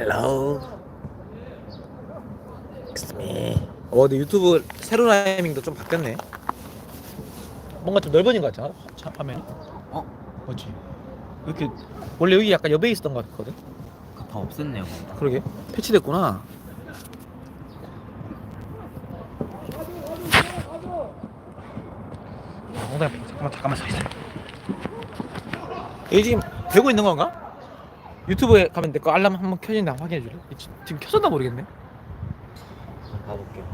Hello. It's me. 어, 근데 유튜브 세로 타이밍도 좀 바뀌었네. 뭔가 좀 넓어진 것 같잖아. 차- 화면이. 어? 그렇지. 이렇게 원래 여기 약간 옆에 있었던 것 같거든. 다 없앴네요. 그러게. 패치됐구나. 엉덩이 아파. 잠깐만 잠깐만 서 있어. 여기 지금 되고 있는 건가? 유튜브에 가면 내 거 알람 한번 켜진다 확인해 줄래? 지- 지금 켜졌나 모르겠네. 한번 봐볼게요.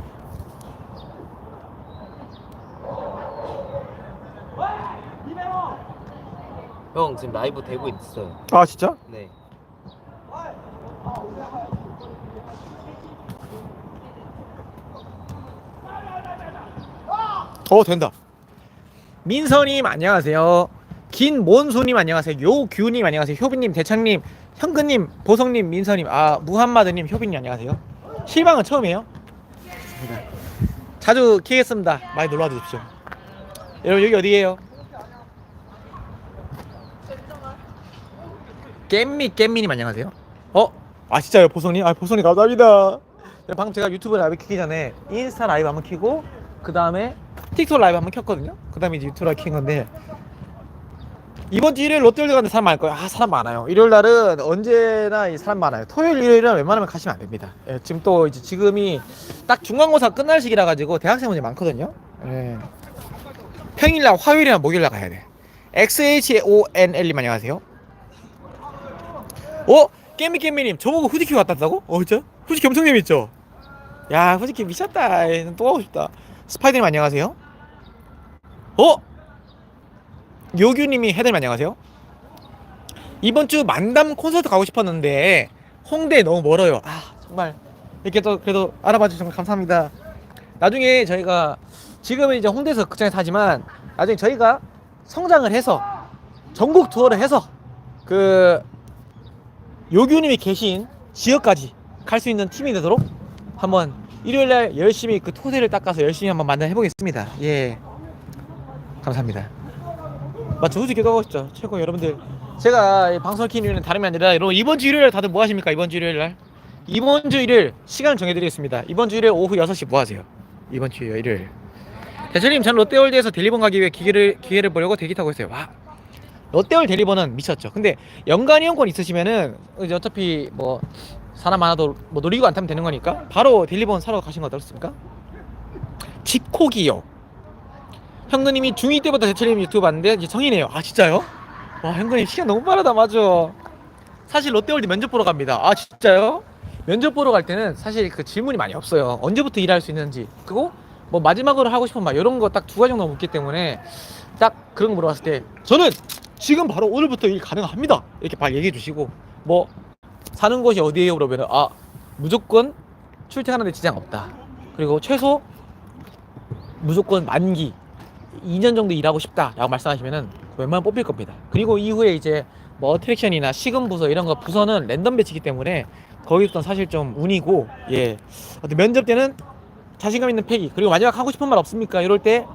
형 지금 라이브 되고 있어요. 아 진짜? 네. 어 된다. 민서님 안녕하세요. 김몬수님 안녕하세요. 요규님 안녕하세요. 효빈님, 대창님, 현근님, 보성님, 민서님, 아 무함마드님, 효빈님 안녕하세요. 실방은 처음이에요. 자주 키겠습니다. 많이 놀러와 주십시오. 여러분 여기 어디예요? 깻미 깻미님 안녕하세요. 어? 아 진짜요 보성님? 아 보성님 감사합니다. 네, 방금 제가 유튜브 라이브 키기 전에 인스타 라이브 한번 키고 그 다음에 틱톡 라이브 한번 켰거든요. 그 다음에 이제 유튜브 라이브 킨 건데 이번 주 일요일 롯데월드 가는데 사람 많을 거예요. 아 사람 많아요. 일요일 날은 언제나 이 사람 많아요. 토요일 일요일은 웬만하면 가시면 안 됩니다. 예, 지금 또 이제 지금이 딱 중간고사 끝날 시기라 가지고 대학생분이 많거든요. 예. 평일 날 화요일이나 목요일 날 가야 돼. XHONL님 안녕하세요. 어? 깨미깨미님 저보고 후지키 왔다 다고 어 진짜? 후지키 엄청 재밌죠? 야 후지키 미쳤다 또 가고 싶다 스파이더님 안녕하세요 어? 요규님이 해달님 안녕하세요. 이번 주 만담 콘서트 가고 싶었는데 홍대 너무 멀어요. 아 정말. 이렇게 또 그래도 알아봐 주셔서 감사합니다. 나중에 저희가 지금은 이제 홍대에서 극장에서 하지만 나중에 저희가 성장을 해서 전국 투어를 해서 그 요규님이 계신 지역까지 갈 수 있는 팀이 되도록 한번 일요일날 열심히 그 토세를 닦아서 열심히 한번 만나 해보겠습니다. 예, 감사합니다. 맞죠? 후지기 가고 싶죠. 최고 여러분들. 제가 이 방송 키는 이유는 다름이 아니라 여러분 이번 주 일요일 다들 뭐 하십니까? 이번 주 일요일 날 이번 주 일요일 시간 정해드리겠습니다. 이번 주 일요일 오후 6시 뭐 하세요? 이번 주 일요일. 대철님 전 롯데월드에서 델리본 가기 위해 기계를 기회를 보려고 대기 타고 있어요. 와 롯데월 대리번은 미쳤죠. 근데 연간 이용권 있으시면은 이제 어차피 뭐 사람 많아도 뭐 놀이기구 안 타면 되는 거니까 바로 델리번 사러 가시는 거 어떻습니까? 집코기요. 형근님이 중2 때부터 대철님 유튜브 봤는데 이제 성이네요. 아 진짜요? 와 형근님 시간 너무 빠르다 맞아. 사실 롯데월드 면접 보러 갑니다. 아 진짜요? 면접 보러 갈 때는 사실 그 질문이 많이 없어요. 언제부터 일할 수 있는지 그리고 뭐 마지막으로 하고 싶은 말 이런 거 딱 두 가지 정도 묻기 때문에 딱 그런 거 물어봤을 때 저는 지금 바로 오늘부터 일 가능합니다. 이렇게 말 얘기해 주시고 뭐 사는 곳이 어디예요? 그러면은 아 무조건 출퇴근하는데 지장 없다. 그리고 최소 무조건 만기 2년 정도 일하고 싶다라고 말씀하시면은 웬만하면 뽑힐 겁니다. 그리고 이후에 이제 뭐 어트랙션이나 시금 부서 이런 거 부서는 랜덤 배치기 때문에 거기부터 사실 좀 운이고 예 어떤 면접 때는 자신감 있는 패기 그리고 마지막 하고 싶은 말 없습니까? 이럴 때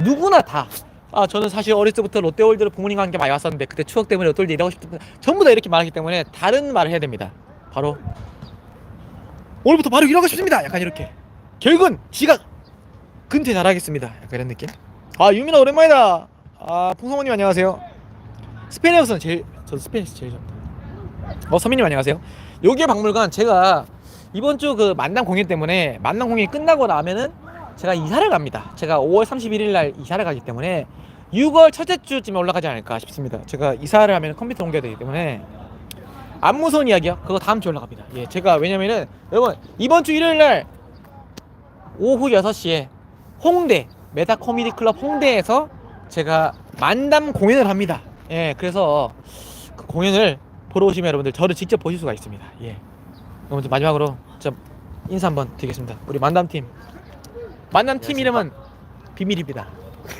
누구나 다. 아 저는 사실 어렸을 때부터 롯데월드를 부모님과 함께 많이 왔었는데 그때 추억 때문에 롯데월드 일하고 싶다. 전부 다 이렇게 말하기 때문에 다른 말을 해야 됩니다. 바로 오늘부터 바로 일하고 싶습니다. 약간 이렇게 결국은 지각 근태 잘하겠습니다. 약간 이런 느낌. 아 유민아 오랜만이다. 아 풍성호님 안녕하세요. 스페인에서는 제일 저 스페인에서 제일 좋다. 어 서민님 안녕하세요. 요게 박물관 제가 이번 주 그 만남 공연 때문에 만남 공연이 끝나고 나면은 제가 이사를 갑니다. 제가 5월 31일 날 이사를 가기 때문에 6월 첫째 주쯤에 올라가지 않을까 싶습니다. 제가 이사를 하면 컴퓨터 옮겨야 되기 때문에 안 무서운 이야기요. 그거 다음 주에 올라갑니다. 예, 제가 왜냐면은 여러분 이번 주 일요일 날 오후 6시에 홍대 메타 코미디 클럽 홍대에서 제가 만담 공연을 합니다. 예, 그래서 그 공연을 보러 오시면 여러분들 저를 직접 보실 수가 있습니다. 예. 그럼 이제 마지막으로 저 인사 한번 드리겠습니다. 우리 만담 팀. 만남 팀 이름은 비밀입니다.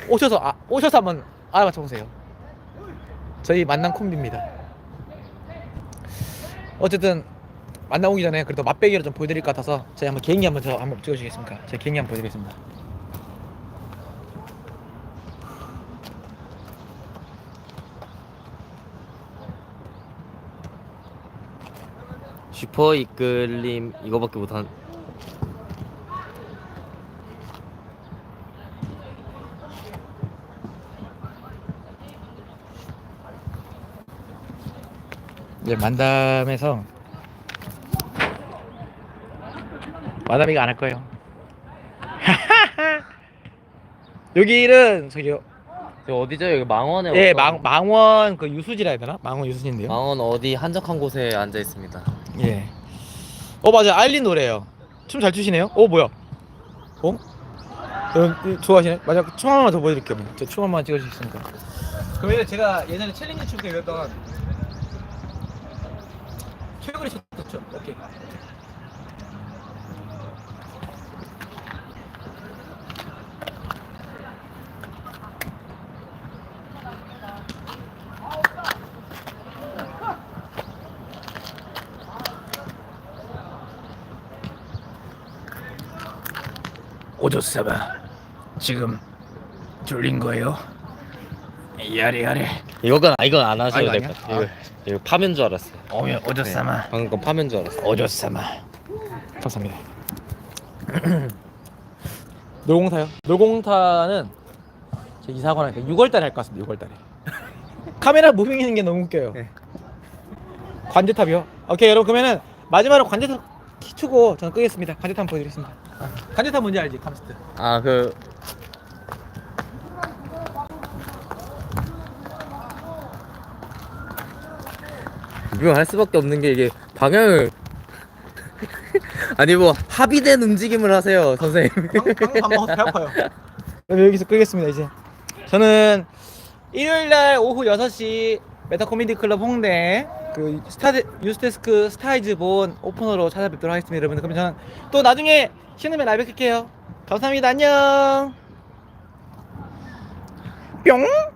오셔서 아, 오셔서 한번 알아맞혀 보세요. 저희 만남 콤비입니다. 어쨌든 만나 오기 전에 그래도 맛배기를 좀 보여드릴 것 같아서 저희 한번 개인기 한번 저 한번 찍어주시겠습니까? 제 개인기 한번 보여드리겠습니다. 슈퍼 이끌림 이거밖에 못한. 이제 만담에서 마담이가 안 할 거예요. 여기는 저기 저 어디죠? 여기 망원에. 예 어떤- 망, 망원 그 유수지라 해야 되나? 망원 유수지인데요. 망원 어디 한적한 곳에 앉아 있습니다. 예. 어 맞아 아일린 노래예요. 춤 잘 추시네요. 어 뭐야? 어? 여러분 좋아하시네? 맞아 춤한 번만 더 보여드릴게요. 저춤 한 번만 찍어주시니까. 그러면 제가 예전에 챌린지 춤때 배웠던 최근에 췄죠. 오케이. 오조사바 지금 졸린 거예요? 야래 야래. 이건 이건 안 아, 하셔도 이거 될 아니야? 것 같아요. 이거, 이거 파면 줄 알았어요. 오면 오조사마. 네, 방금 건 파면 줄 알았어요. 오조사마. 감사합니다. 놀공타요? 놀공타는 제 이사하고 나니까 6월달에 할 것 같습니다. 6월달에. 카메라 무빙이는 게 너무 웃겨요. 네. 관제탑이요? 오케이 여러분 그러면은 마지막으로 관제탑 키 추고 저는 끄겠습니다. 한번 보여드리겠습니다. 아, 관제탑 뭔지 알지? 감스트. 아 그. 무빙할 수밖에 없는 게 이게 방향을 아니 뭐 합의된 움직임을 하세요 선생님 방금 밥 먹어서 배 아파요. 그럼 여기서 끄겠습니다 이제. 저는 일요일 날 오후 6시 메타 코미디 클럽 홍대 그 스타드 유스테스크 스타이즈 본 오픈으로 찾아뵙도록 하겠습니다 여러분. 그럼 저는 또 나중에 신으면 라이브 킬게요. 감사합니다. 안녕. 뿅.